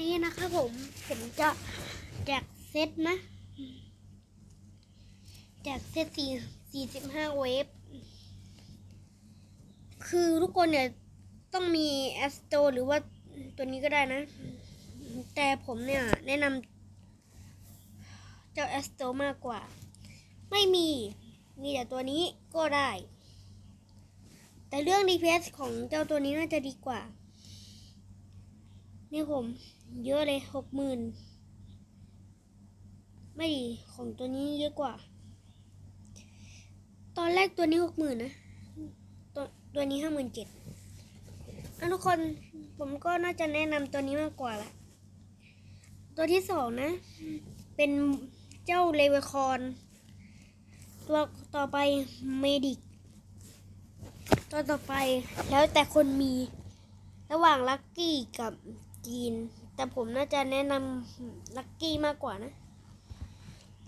นี้นะครับผม ผมจะแจกเซตนะ แจกเซตสี่สี่สิบห้าเวฟ คือทุกคนเนี่ย ต้องมีแอสโตหรือว่าตัวนี้ก็ได้นะ แต่ผมเนี่ยแนะนำเจ้าแอสโตมากกว่า ไม่มี มีแต่ตัวนี้ก็ได้ แต่เรื่อง DPS ของเจ้าตัวนี้น่าจะดีกว่า นี่ผม เยอะเลยหกหมื่นไม่ดีของตัวนี้เยอะกว่า ตอนแรกตัวนี้หกหมื่นนะตัวตัวนี้ห้าหมื่นเจ็ดทุกคนผมก็น่าจะแนะนำตัวนี้มากกว่าละตัวที่สองนะ เป็นเจ้าเลเวคอน ตัวต่อไปเมดิก ตัวต่อไปแล้วแต่คนมีระหว่างลักกี้กับ จีน แต่ผมน่าจะแนะนำลักกี้มากกว่านะ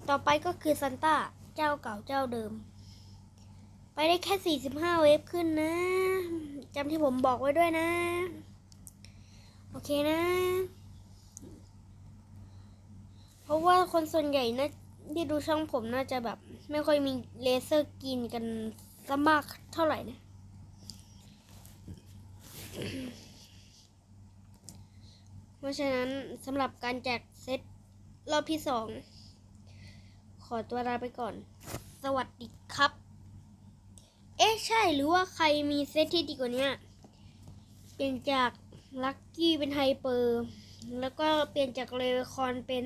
ต่อไปก็คือซันต้าเจ้าเก่าเจ้าเดิม ไปได้แค่ 45 เวฟขึ้นนะจำที่ผมบอกไว้ด้วยนะ โอเคนะ เพราะว่าคนส่วนใหญ่นะที่ดูช่องผมน่าจะแบบ ไม่ค่อยมีเลเซอร์กินกันซะมากเท่าไหร่นะ ราะฉะนั้นสำหรับการแจกเซตรอบที่สอง ขอตัวลาไปก่อน สวัสดีครับ เอ๊ะใช่หรือว่าใครมีเซตที่ดีกว่านี้เปลี่ยนจากลักกี้เป็นไฮเปอร์ แล้วก็เปลี่ยนจากเลเวคอนเป็น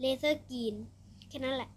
เลเซอร์กีน แค่นั้นแหละ